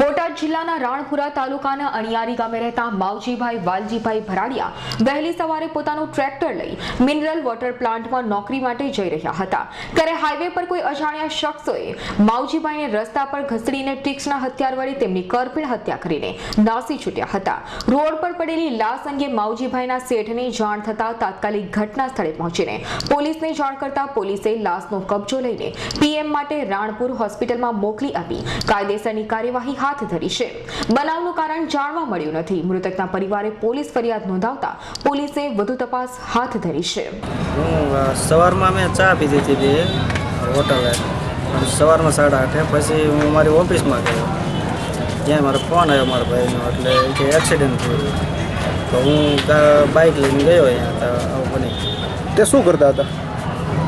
બોટાદ જિલ્લાના રાણપુરા તાલુકાના અણિયારી ગામે રહેતા માવજીભાઈ વાલજીભાઈ ભરાડિયા વહેલી સવારે પોતાનું ટ્રેક્ટર લઈ મિનરલ વોટર પ્લાન્ટમાં નોકરી માટે જઈ રહ્યા હતા. ત્યારે હાઈવે પર કોઈ અજાણ્યા શખ્સોએ માવજીભાઈને રસ્તા પર ઘસડીને ટીક્સના હથિયાર વડે તેમની કરપીણ હત્યા કરીને નાસી છૂટ્યા હતા. રોડ પર પડેલી લાશ અંગે માવજીભાઈના શેઠને જાણ થતા તાત્કાલિક ઘટના સ્થળે પહોંચીને પોલીસને જાણ કરતા પોલીસે લાશનો કબજો લઈને પીએમ માટે રાણપુર હોસ્પિટલમાં મોકલી આપી. કાયદેસરની કાર્યવાહી હાથ ધરી છે. બનાવનું કારણ જાણવા મળ્યું નથી. મૃતકના પરિવારે પોલીસ ફરિયાદ નોંધાવતા પોલીસે વધુ તપાસ હાથ ધરી છે. હું સવારમાં મેં ચા પીધી હતી બે હોટલે. સવારમાં સાડા આઠે. પછી હું મારી ઓફિસમાં ગયો. ત્યાં મારો ફોન આવ્યો મારા ભાઈનો એટલે કે એક્સિડન્ટ થયું. તો હું કા- બાઇક લઈને ગયો અહીંયા તો આવું બની તે શું કરતા હતા?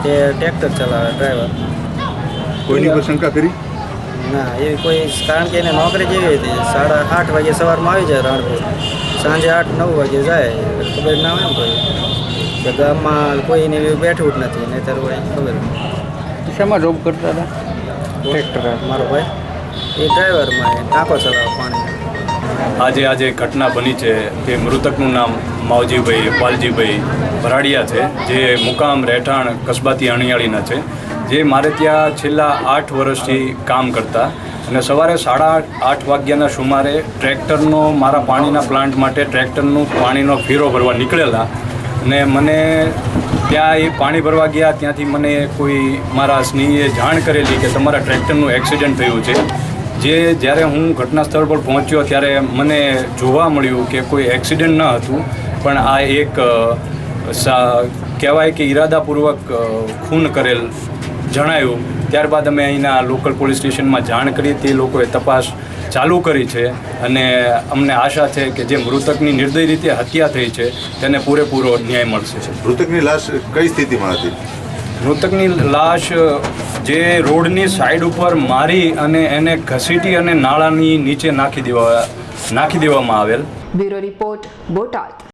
તે ટ્રેક્ટર ચલાવે ડ્રાઈવર કોઈની પર શંકા કરી? ના એવી કોઈ કારણ કે એને નોકરી જેવી હતી. સાડા આઠ વાગે સવારમાં આવી જાય રાણપુર. સાંજે આઠ નવ વાગે જાય. ખબર ના હોય કોઈ. કે ગામમાં કોઈને એવી બેઠવું જ નથી. નહીતર હોય ખબર શેમાં જોબ કરતા હતા? ટ્રેક્ટર મારો ભાઈ. એ ડ્રાઈવરમાં એ ટાંકો ચલાવે પાણી. આજે આજે ઘટના બની છે તે મૃતકનું નામ માવજીભાઈ પાલજીભાઈ ભરાડિયા છે જે મુકામ રહેઠાણ કસ્બાતી અણિયાળીના છે. જે મારે ત્યાં છેલ્લા આઠ વર્ષથી કામ કરતા અને સવારે સાડા આઠ વાગ્યાના સુમારે ટ્રેક્ટરનો મારા પાણીના પ્લાન્ટ માટે ટ્રેક્ટરનું પાણીનો ફેરો ભરવા નીકળેલા અને મને ત્યાં એ પાણી ભરવા ગયા, ત્યાંથી મને કોઈ મારા સ્નેહીએ જાણ કરેલી કે તમારા ટ્રેક્ટરનું એક્સિડન્ટ થયું છે. જે જ્યારે હું ઘટના સ્થળ પર પહોંચ્યો ત્યારે મને જોવા મળ્યું કે કોઈ એક્સિડન્ટ ન હતું, પણ આ એક કહેવાય કે ઈરાદાપૂર્વક ખૂન કરેલ જણાયું. ત્યારબાદ અમે અહીંના લોકલ પોલીસ સ્ટેશનમાં જાણ કરી. તે લોકોએ તપાસ ચાલુ કરી છે અને અમને આશા છે કે જે મૃતકની નિર્દય રીતે હત્યા થઈ છે તેને પૂરેપૂરો ન્યાય મળશે. મૃતકની લાશ કઈ સ્થિતિમાં હતી? મૃતકની લાશ જે રોડની સાઈડ ઉપર મારી અને એને ઘસીટી અને નાળાની નીચે નાખી દેવા નાખી દેવામાં આવેલ. Bureau report Botad.